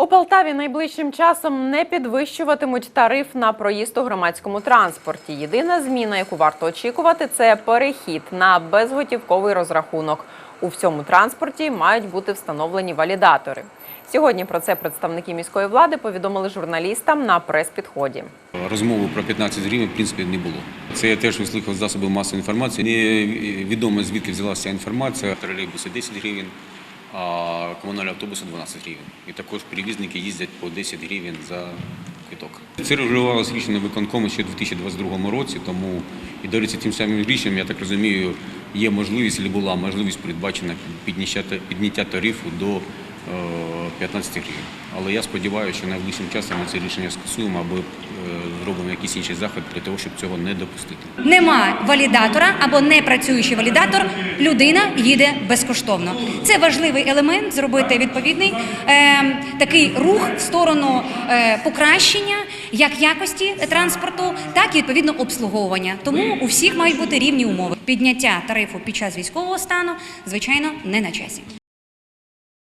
У Полтаві найближчим часом не підвищуватимуть тариф на проїзд у громадському транспорті. Єдина зміна, яку варто очікувати, це перехід на безготівковий розрахунок. У всьому транспорті мають бути встановлені валідатори. Сьогодні про це представники міської влади повідомили журналістам на прес-підході. Розмови про 15 гривень, в принципі, не було. Це я теж вислухав з засобів масової інформації. Невідомо, звідки взялася інформація. Тролейбуси 10 гривень, а комунальні автобуси 12 гривень. І також перевізники їздять по 10 гривень за квиток. Це регулювалося рішенням виконкому ще у 2022 році, тому і до речі, тим самим рішенням, я так розумію, є можливість, або була можливість передбачена підняття, тарифу до 15 гривень. Але я сподіваюся, що найближчим часом ми це рішення скасуємо або е, зробимо якийсь інший захід для того, щоб цього не допустити. Нема валідатора або не працюючий валідатор, людина їде безкоштовно. Це важливий елемент зробити відповідний е, такий рух в сторону е, покращення як якості транспорту, так і відповідно обслуговування. Тому у всіх мають бути рівні умови. Підняття тарифу під час військового стану, звичайно, не на часі.